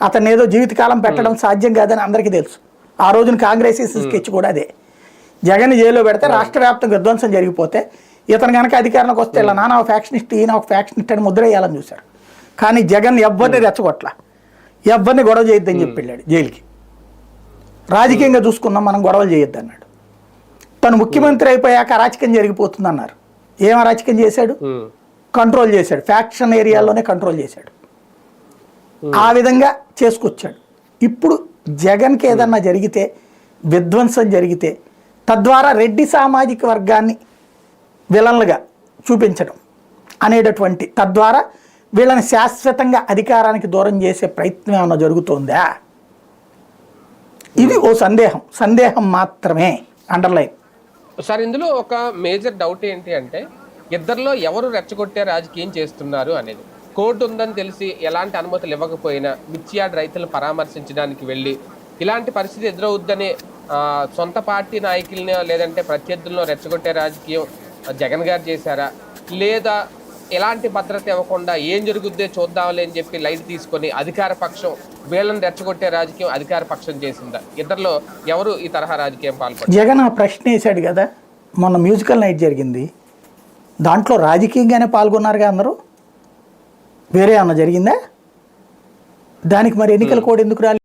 అతను ఏదో జీవితకాలం పెట్టడం సాధ్యం కాదని అందరికీ తెలుసు. ఆ రోజున కాంగ్రెస్ స్కెచ్ కూడా అదే. జగన్ జైల్లో పెడితే రాష్ట్ర వ్యాప్తంగా విధ్వంసం జరిగిపోతే ఇతను కనుక అధికారంలోకి వస్తే ఇలా నాన్న ఒక ఫ్యాక్షనిస్ట్ ఈయన ఒక ఫ్యాక్షనిస్ట్ అని ముద్ర వేయాలని చూశారు కానీ జగన్ ఎవ్వరిని రెచ్చగొట్ల. ఎవరిని గొడవ చేయొద్దని చెప్పి వెళ్ళాడు జైలుకి. రాజకీయంగా చూసుకున్నాం మనం గొడవలు చేయొద్దు అన్నాడు తను ముఖ్యమంత్రి అయిపోయాక అరాచకం జరిగిపోతుంది అన్నారు ఏం అరాచకం చేశాడు? కంట్రోల్ చేశాడు. ఫ్యాక్షన్ ఏరియాలోనే కంట్రోల్ చేశాడు. ఆ విధంగా చేసుకొచ్చాడు. ఇప్పుడు జగన్కి ఏదన్నా జరిగితే విధ్వంసం జరిగితే తద్వారా రెడ్డి సామాజిక వర్గాన్ని విలన్లుగా చూపించడం అనేటటువంటి తద్వారా వీళ్ళని శాశ్వతంగా అధికారానికి దూరం చేసే ప్రయత్నం ఏమైనా జరుగుతోందా? ఇది ఓ సందేహం. సందేహం మాత్రమే. అండర్లైన్. సార్ ఇందులో ఒక మేజర్ డౌట్ ఏంటి అంటే ఇద్దరిలో ఎవరు రెచ్చగొట్టే రాజకీయం చేస్తున్నారు అనేది. కోర్టు ఉందని తెలిసి ఎలాంటి అనుమతులు ఇవ్వకపోయినా మిర్చియాడ్ రైతులను పరామర్శించడానికి వెళ్ళి ఇలాంటి పరిస్థితి ఎదురవుద్దని సొంత పార్టీ నాయకులను లేదంటే ప్రత్యర్థులను రెచ్చగొట్టే రాజకీయం జగన్ గారు చేశారా? లేదా ఎలాంటి భద్రత ఇవ్వకుండా ఏం జరుగుద్దో చూద్దాంలే అని చెప్పి లైట్ తీసుకొని అధికార పక్షం వీళ్ళని రెచ్చగొట్టే రాజకీయం అధికార పక్షం చేసిందా? ఇద్దరిలో ఎవరు ఈ తరహా రాజకీయం పాల్పడ్డారు? జగన్ ఆ ప్రశ్న వేశాడు కదా మొన్న మ్యూజికల్ నైట్ జరిగింది దాంట్లో రాజకీయంగానే పాల్గొన్నారుగా అందరూ? వేరే ఏమన్నా జరిగిందా? దానికి మరి ఎన్నికల కోడ్ ఎందుకు రాలేదు